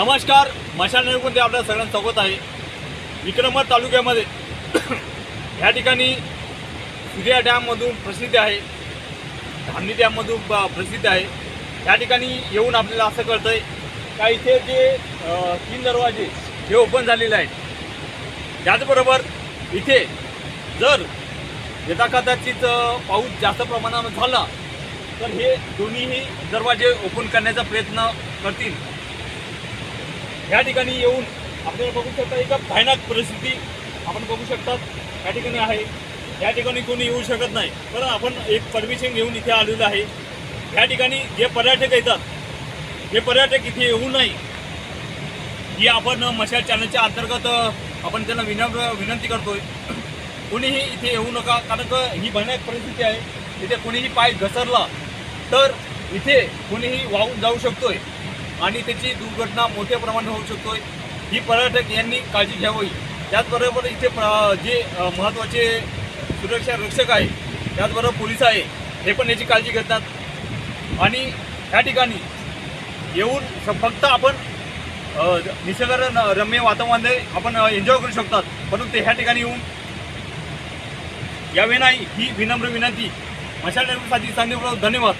नमस्कार मशाल नवीमध्ये आपल्या सगळ्यांचं स्वागत आहे. विक्रमगड तालुक्यामध्ये ह्या ठिकाणी सूर्या डॅममधून प्रसिद्ध आहे धामणी डॅममधून प्रसिद्ध आहे. या ठिकाणी येऊन आपल्याला असं कळतं आहे का इथे जे तीन दरवाजे हे ओपन झालेले आहेत. त्याचबरोबर इथे जर येताकदाचित पाऊस जास्त प्रमाणात झाला तर हे दोन्हीही दरवाजे ओपन करण्याचा प्रयत्न करतील. ह्या ठिकाणी येऊन आपल्याला बघू शकता एका भयानक परिस्थिती आपण बघू शकतात. या ठिकाणी आहे. या ठिकाणी कोणी येऊ शकत नाही. पण आपण एक परमिशन घेऊन इथे आलेलो आहे. या ठिकाणी जे पर्यटक येतात हे पर्यटक इथे येऊ नये ही आपण मशाल चॅनलच्या अंतर्गत आपण त्यांना विनम्र विनंती करतोय. कोणीही इथे येऊ नका कारण का ही भयानक परिस्थिती आहे. इथे कोणीही पाय घसरला तर इथे कोणीही वाहून जाऊ शकतोय. आणि त्याची दुर्घटना मोठ्या प्रमाणात होऊ शकतोय. ही पर्यटक यांनी काळजी घ्यावी. त्याचबरोबर इथे प्र- जे महत्त्वाचे सुरक्षा रक्षक आहे त्याचबरोबर पोलीस आहे हे पण याची काळजी घेतात. आणि ह्या ठिकाणी येऊन फक्त आपण निसर्गर रम्य वातावरण आपण एन्जॉय करू शकतात. परंतु ह्या ठिकाणी येऊन यावे नाही ही विनम्र विनंती. मशाल निर्मितीसाठी धन्यवाद.